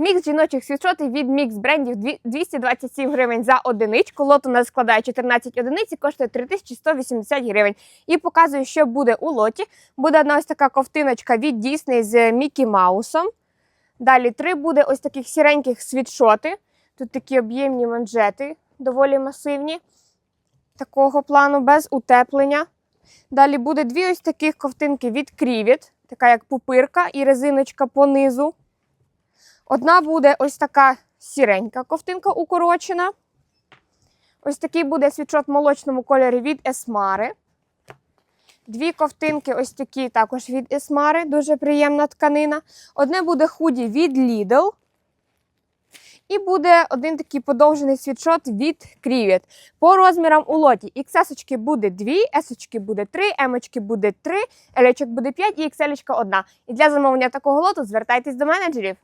Мікс жіночих світшотів від мікс брендів 227 гривень за одиничку. Лот у нас складає 14 одиниць і коштує 3180 гривень. І показую, що буде у лоті. Буде одна ось така ковтиночка від Disney з Мікі Маусом. Далі три буде ось таких сіреньких світшоти. Тут такі об'ємні манжети, доволі масивні. Такого плану без утеплення. Далі буде дві ось таких ковтинки від Крівіт, така як пупирка і резиночка по низу. Одна буде ось така сіренька ковтинка укорочена. Ось такий буде світшот в молочному кольорі від Есмари. Дві ковтинки ось такі також від Есмари, дуже приємна тканина. Одне буде худі від Lidl. І буде один такий подовжений світшот від Крівіт. По розмірам у лоті XS буде 2, S буде 3, M буде 3, L буде 5 і XL 1. І для замовлення такого лоту звертайтесь до менеджерів.